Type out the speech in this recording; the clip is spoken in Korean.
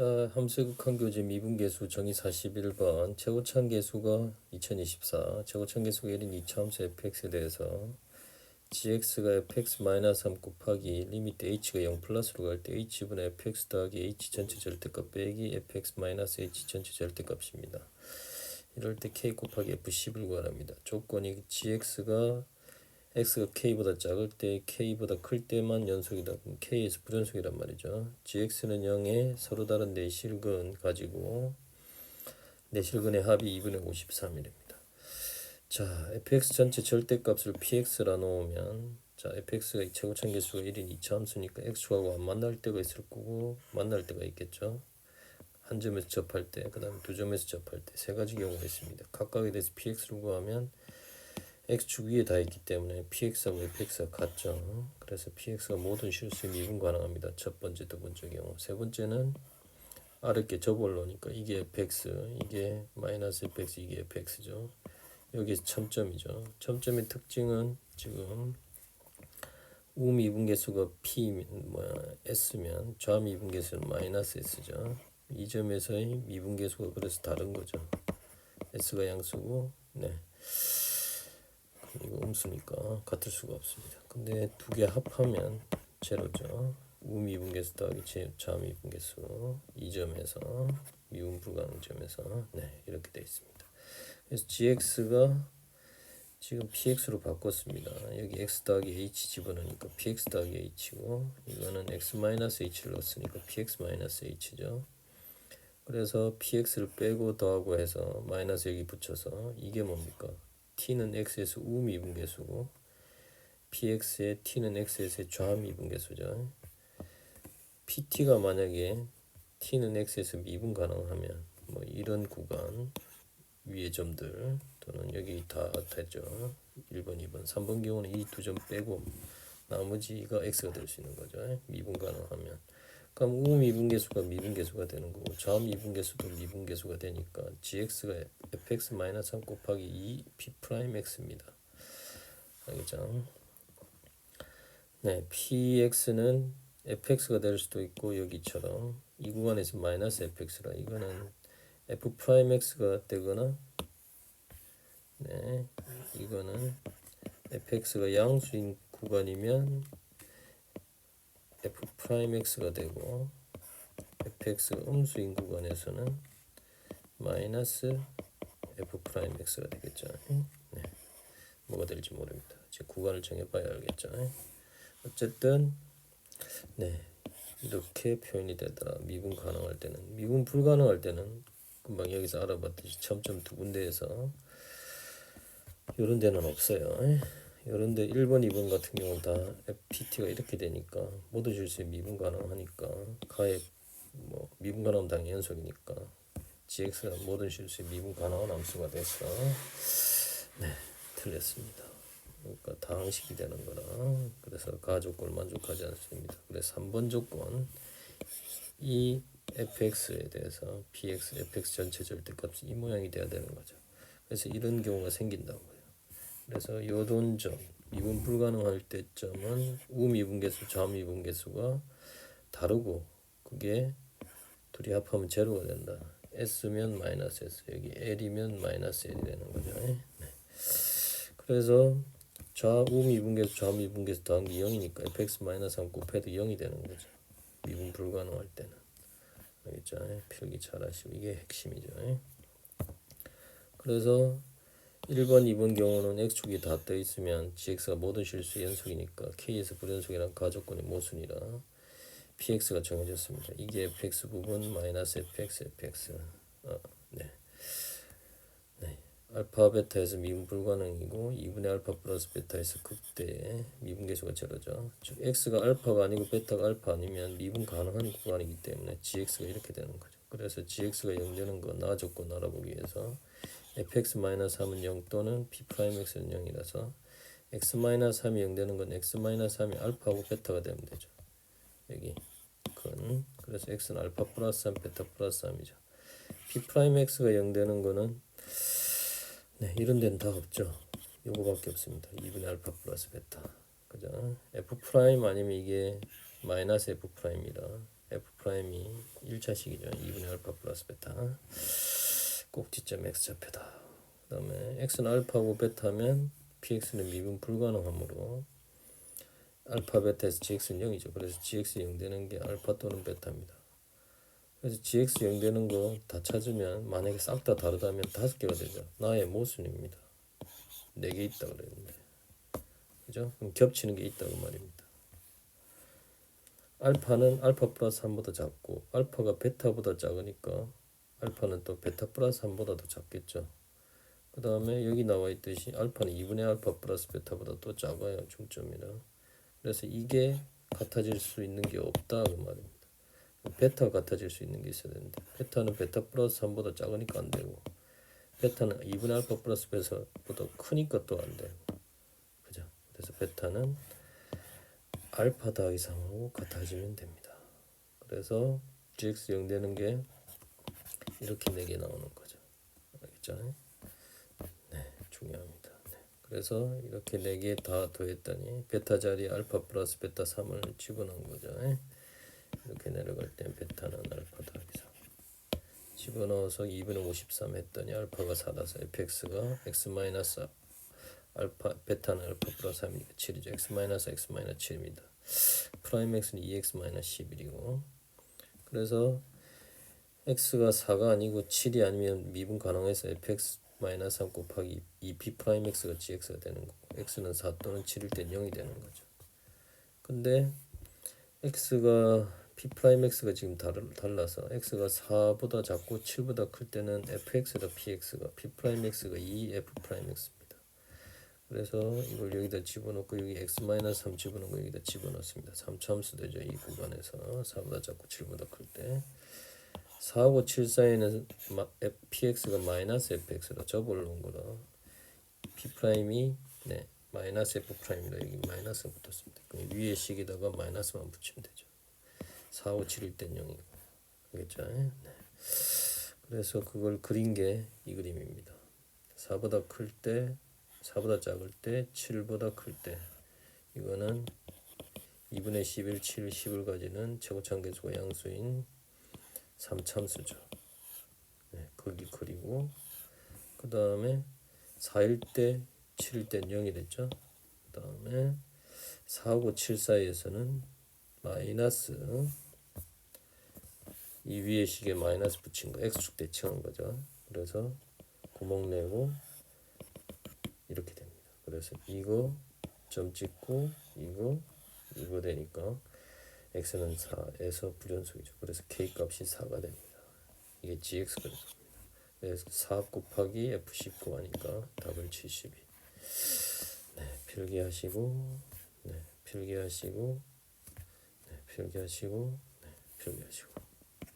자, 함수극한 교재 미분 계수 정의 41번 최고참 계수가 2024 최고참 계수가 1인 2차 함수 fx에 대해서 gx가 fx-3 곱하기 리미트 h가 0 플러스로 갈 때 h분의 fx 더하기 h 전체 절대값 빼기 fx-h 전체 절대값입니다. 이럴 때 k 곱하기 f10을 구하랍니다. 조건이 gx가 x가 k보다 작을 때 k보다 클 때만 연속이다. k에서 불연속이란 말이죠. gx는 0에 서로 다른 내실근 가지고 내실근의 합이 2분의 53이랍니다. 자, fx 전체 절대값을 px라 놓으면 자, fx가 최고 참 계수가 1인 2차 함수니까 x하고 안 만날 때가 있을 거고 만날 때가 있겠죠. 한 점에서 접할 때, 그 다음에 두 점에서 접할 때 세 가지 경우가 있습니다. 각각에 대해서 px를 구하면 x축 위에 다 있기 때문에 px하고 fx가 같죠. 그래서 px가 모든 실수에 미분 가능합니다. 첫 번째, 두 번째 경우. 세 번째는 아랫게 저볼로니까 이게 fx, 이게 마이너스 fx, 이게 fx죠. 여기 첨점이죠. 첨점의 특징은 지금 우미분계수가 p 뭐야 s면 좌미분계수는 마이너스 s죠. 이 점에서의 미분계수가 그래서 다른 거죠. s가 양수고, 네. 이거 음수니까 같을 수가 없습니다. 근데 두 개 합하면 제로죠. 우미분계수 더하기 제- 좌미분계수 이 점에서 미분 불가능 점에서 네 이렇게 되어 있습니다. 그래서 gx가 지금 px로 바꿨습니다. 여기 x 더하기 h 집어넣으니까 px 더하기 h고 이거는 x 마이너스 h를 넣었으니까 px 마이너스 h죠. 그래서 px를 빼고 더하고 해서 마이너스 여기 붙여서 이게 뭡니까? T는 x에서 우미분계수고 px의 t는 x에서의 좌미분계수죠. pt가 만약에 t는 x에서 미분 가능하면 뭐 이런 구간 위의 점들 또는 여기 다 되죠. 1번, 2번, 3번 경우는 이 두 점 빼고 나머지가 x가 될 수 있는 거죠. 미분 가능하면. 그럼 우 미분계수가 미분계수가 되는 거고 좌 미분계수도 미분계수가 되니까 gx가 fx-3 곱하기 2 p'x입니다. 알겠죠? 네, px는 fx가 될 수도 있고 여기처럼 이 구간에서 마이너스 fx라 이거는 f'x가 되거나 네, 이거는 fx가 양수인 구간이면 f'x가 되고 fx가 음수 인 구간에서는 마이너스 f'x가 되겠죠. 네, 뭐가 될지 모릅니다. 제 구간을 정해봐야 알겠죠. 어쨌든 네 이렇게 표현이 되더라. 미분 가능할 때는 미분 불가능할 때는 금방 여기서 알아봤듯이 점점 두 군데에서 이런 데는 없어요. 이런 데 1번, 2번 같은 경우는 다 FPT가 이렇게 되니까 모두 실수에 미분 가능하니까 가에 뭐 미분 가능하면 당연히 연속이니까 GX가 모든 실수에 미분 가능한 함수가 돼서 네 틀렸습니다. 그러니까 다항식이 되는 거라 그래서 가조건을 만족하지 않습니다. 그래서 3번 조건 이 fx에 대해서 px, fx 전체 절대값이 이 모양이 돼야 되는 거죠. 그래서 이런 경우가 생긴다고요. 그래서 요런 점 미분 불가능할 때점은 우미분계수, 좌미분계수가 다르고 그게 둘이 합하면 제로가 된다. s면 마이너스 s 여기 l이면 마이너스 l이 되는 거죠. 네. 그래서 좌우미분계수, 좌미분계수 더한 게 0이니까 fx 마이너스 3 곱해도 0이 되는 거죠. 미분 불가능할 때는. 알겠죠? 필기 잘 하시고 이게 핵심이죠. 그래서 1번, 2번 경우는 x축이 다 떠 있으면 gx가 모든 실수 연속이니까 k에서 불연속이란 가조건의 모순이라 px가 정해졌습니다. 이게 fx 부분 마이너스 fx, fx. 어, 네. 네. 알파 베타에서 미분 불가능이고 2분의 알파 플러스 베타에서 극대 미분 계수가 제로죠. 즉 x가 알파가 아니고 베타가 알파 아니면 미분 가능한 구간이기 때문에 gx가 이렇게 되는 거죠. 그래서 gx가 0 되는 거나 조건 알아보기 위해서 fx-3은 0 또는 p'x는 0이라서 x-3이 0 되는 건 x-3이 알파하고 베타가 되면 되죠. 여기 근 그래서 x는 알파 플러스 3 베타 플러스 3이죠. p'x가 0 되는 거는 네, 이런 데는 다 없죠. 요거밖에 없습니다. 2분의 알파 플러스 베타. 그죠? f 프라임 아니면 이게 마이너스 f 프라임이라 f 프라임이 1차식이죠. 2분의 알파 플러스 베타. 꼭지점 x 좌표다. 그 다음에 x는 알파고 베타면 px는 미분 불가능하므로 알파 베타에서 gx는 0이죠. 그래서 gx 0 되는 게 알파 또는 베타입니다. 그래서 gx 0 되는 거 다 찾으면 만약에 싹 다 다르다면 다섯 개가 되죠. 나의 모순입니다. 네 개 있다 그랬는데. 그죠? 그럼 겹치는 게 있다고 말입니다. 알파는 알파 플러스 3보다 작고 알파가 베타보다 작으니까 알파는 또 베타 플러스 3보다 더 작겠죠. 그 다음에 여기 나와 있듯이 알파는 2분의 알파 플러스 베타보다 또 작아요. 중점이랑. 그래서 이게 같아질 수 있는 게 없다 그 말입니다. 베타 같아질 수 있는 게 있어야 되는데 베타는 베타 플러스 3보다 작으니까 안 되고 베타는 2분의 알파 플러스 베타보다 크니까 또 안 되고 그죠? 그래서 베타는 알파 더하기 3하고 같아지면 됩니다. 그래서 gx 0 되는 게 이렇게 4개 나오는 거죠. 알겠죠? 네, 중요합니다. 네. 그래서 이렇게 4개 다 더했더니 베타 자리에 알파 플러스 베타 3을 집어넣은 거죠. 이렇게 내려갈 때 베타는 알파 더하기 3 집어넣어서 2분의 53 했더니 알파가 4라서 fx가 x 마이너스 알파 베타는 알파 플러스 3이니까 7이죠. x 마이너스 x 마이너스 7입니다. 프라임 x는 2x 마이너스 11이고 그래서 x가 4가 아니고 7이 아니면 미분 가능해서 fx 마이너스 3 곱하기 2p 프라임 x가 gx가 되는 거고 x는 4 또는 7일 땐 0이 되는 거죠. 근데 x가 p 프라임 x가 지금 다르, 달라서 x가 4보다 작고 7보다 클 때는 fx다 px가 p 프라임 x가 2 f 프라임 x입니다. 그래서 이걸 여기다 집어넣고 여기 x 마이너스 3 집어넣고 여기다 집어넣습니다. 3 참수 되죠 이 구간에서 4보다 작고 7보다 클 때. 4하고 7 사이에는 마, f, px가 마이너스 fx로 접을 놓은 거라 p 프라임이 네 마이너스 f 프라임이라 여기 마이너스 붙었습니다. 그럼 위에 식에다가 마이너스만 붙이면 되죠. 4, 5, 7일 땐 0이고 알겠죠? 네. 그래서 그걸 그린 게 이 그림입니다. 4보다 클 때, 4보다 작을 때, 7보다 클 때 이거는 2분의 11, 7, 10을 가지는 최고차계수가 양수인 3참수죠. 네, 거기 그리고 그 다음에 4일 때 7일 땐 0이 됐죠. 그 다음에 4하고 7 사이에서는 마이너스 이 위에 식에 마이너스 붙인 거 x축 대칭한 거죠. 그래서 구멍 내고 이렇게 됩니다. 그래서 이거 점 찍고 이거 이거 되니까 x는 4에서 불연속이죠. 그래서 k 값이 4가 됩니다. 이게 gx가 됩니다. 그래서 4 곱하기 f19 하니까 답은 72. 네, 필기하시고 네, 필기하시고 네, 필기하시고 네, 필기하시고